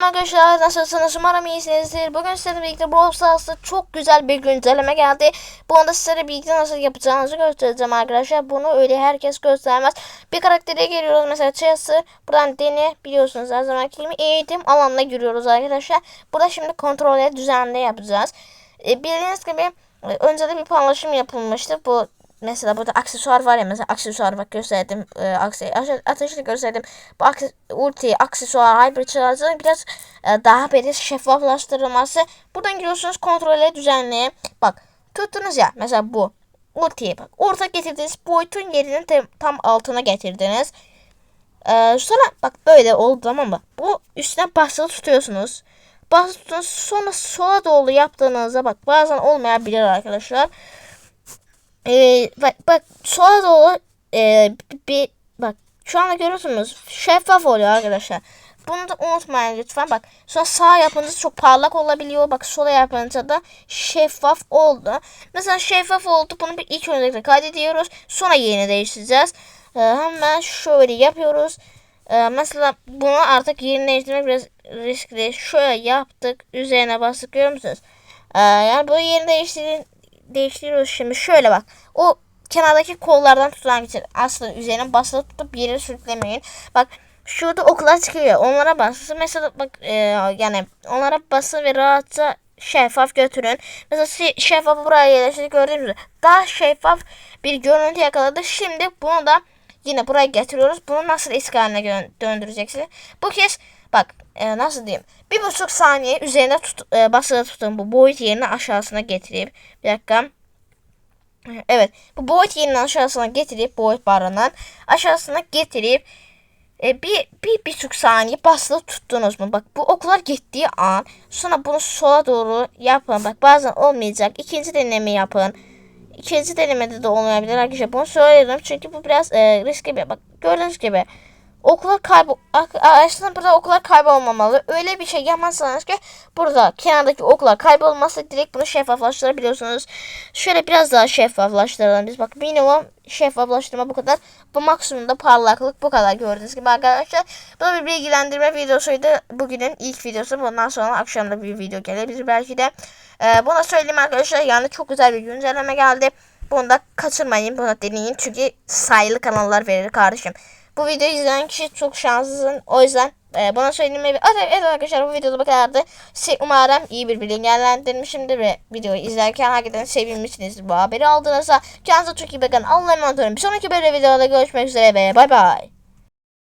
Arkadaşlar nasılsınız? Umarım iyisinizdir. Bugün sizlerle birlikte Brawl Stars'ta çok güzel bir güncelleme geldi. Bu anda sizlere birlikte nasıl yapacağınızı göstereceğim arkadaşlar. Bunu öyle herkes göstermez. Bir karaktere geliyoruz mesela Chelsea. Buradan Deni biliyorsunuz her zamanki gibi eğitim alanına giriyoruz arkadaşlar. Burada şimdi kontrol düzenli yapacağız. E, bildiğiniz gibi e, önceden bir paylaşım yapılmıştı. Bu mesela burada aksesuar var ya mesela aksesuar bak gösterdim e, akse, ateşli gösterdim. Bu akse, ulti aksesuar hyper charge'ın biraz e, daha böyle şeffaflaştırılması. Buradan giriyorsunuz kontrole düzenleye. Bak tuttunuz ya mesela bu. Ultiye bak orta getirdiniz boyutun yerini tam, tam altına getirdiniz. E, sonra bak böyle oldu tamam mı? Bu üstüne basılı tutuyorsunuz. Basılı tutuyorsunuz sonra sola doğru yaptığınızda bak bazen olmayabilir arkadaşlar ee, bak, bak sola doğru e, bir bak şu anda görüyorsunuz şeffaf oluyor arkadaşlar. Bunu da unutmayın lütfen. Bak sonra sağ yapınca çok parlak olabiliyor. Bak sola yapınca da şeffaf oldu. Mesela şeffaf oldu. Bunu bir ilk öncelikle kaydediyoruz. Sonra yerini değiştireceğiz. Ee, hemen şöyle yapıyoruz. Ee, mesela bunu artık yerini değiştirmek biraz riskli. Şöyle yaptık. Üzerine bastık görüyor musunuz? Ee, yani bu yerini değiştirin değiştiriyoruz şimdi. Şöyle bak. O kenardaki kollardan tutan için aslında üzerine basılı tutup yere sürüklemeyin. Bak şurada oklar çıkıyor. Onlara basın. Mesela bak e, yani onlara basın ve rahatça şeffaf götürün. Mesela şeffaf buraya yerleştirdik gördüğünüz gibi. Daha şeffaf bir görüntü yakaladı. Şimdi bunu da yine buraya getiriyoruz. Bunu nasıl eski haline döndüreceksiniz? Bu kez bak e, nasıl diyeyim? Bir buçuk saniye üzerine tut, e, basılı tutun. Bu boyut yerini aşağısına getireyim. Bir dakika. Evet. Bu boyut yerini aşağısına getirip boyut barından aşağısına getirip e, bir, bir, buçuk saniye basılı tuttunuz mu? Bak bu oklar gittiği an sonra bunu sola doğru yapın. Bak bazen olmayacak. İkinci deneme yapın. İkinci denemede de olmayabilir arkadaşlar. Bunu söyledim çünkü bu biraz e, riskli bir. Bak gördüğünüz gibi Okullar kaybol aslında burada okullar kaybolmamalı. Öyle bir şey yapmazsanız ki burada kenardaki okullar kaybolmazsa direkt bunu şeffaflaştırabiliyorsunuz. Şöyle biraz daha şeffaflaştıralım biz. Bak minimum şeffaflaştırma bu kadar. Bu maksimumda parlaklık bu kadar gördüğünüz gibi arkadaşlar. Bu bir bilgilendirme videosuydu. Bugünün ilk videosu. Bundan sonra akşamda bir video gelebilir belki de. Ee, bunu söyleyeyim arkadaşlar. Yani çok güzel bir güncelleme geldi. Bunu da kaçırmayın. Bunu deneyin. Çünkü sayılı kanallar verir kardeşim. Bu videoyu izleyen kişi çok şanslısın. O yüzden e, bana söylediğim gibi. Evet, evet arkadaşlar bu videoda bu kadardı. Şey, umarım iyi bir bilgilendirmişimdir ve videoyu izlerken hakikaten sevinmişsinizdir bu haberi aldığınızda. Kendinize çok iyi bakın. Allah'a emanet olun. Bir sonraki böyle videoda görüşmek üzere ve bay bay.